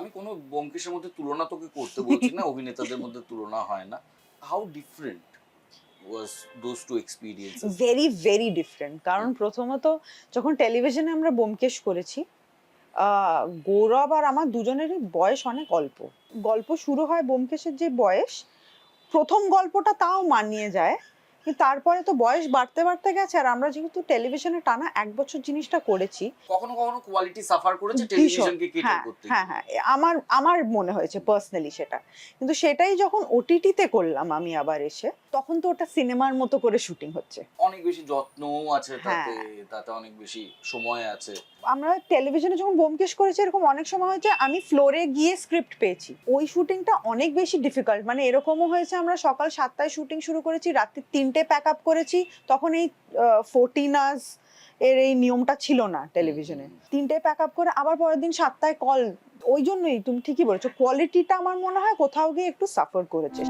আমি কোনো ব্যোমকেশের মধ্যে তুলনা তোকে করতে বলছি না অভিনেতাদের মধ্যে তুলনা হয় না। How different was those two experience very very different কারণ প্রথমত যখন টেলিভিশনে আমরা বোমকেশ করেছি আহ, গৌরব আর আমার দুজনেরই বয়স অনেক অল্প। গল্প শুরু হয় বোমকেশের যে বয়স প্রথম গল্পটা তাও মানিয়ে যায়। কিন্তু তারপরে তো বয়স বাড়তে বাড়তে গেছে আর আমরা যেহেতু টেলিভিশনে টানা এক বছর জিনিসটা করেছি। কখনো কখনো কোয়ালিটি সাফার করেছে। টেলিভিশনকে কেটার হ্যাঁ করতে। হ্যাঁ হ্যাঁ আমার আমার মনে হয়েছে পার্সোনালি সেটা। কিন্তু সেটাই যখন ওটিটিতে করলাম আমি আবার এসে তখন তো ওটা সিনেমার মতো করে শুটিং হচ্ছে। অনেক বেশি যত্নও আছে তাতে হ্যাঁ। তাতে অনেক বেশি সময় আছে। আমরা টেলিভিশনে যখন বোমকেশ করেছি, এরকম অনেক সময় হয়েছে আমি ফ্লোরে গিয়ে স্ক্রিপ্ট পেয়েছি। ওই শুটিংটা অনেক বেশি ডিফিকাল্ট মানে এরকমও হয়েছে, আমরা সকাল সাতটায় শুটিং শুরু করেছি, রাত্রি তিনটে প্যাক আপ করেছি, তখন এই ফোরটিন আওয়ার্স এর এই নিয়মটা ছিল না টেলিভিশনে তিনটে প্যাক আপ করে আবার পরের দিন সাতটায় কল ওই জন্যই, তুমি ঠিকই বলেছ কোয়ালিটিটা আমার মনে হয় কোথাও গিয়ে একটু সাফার করেছে।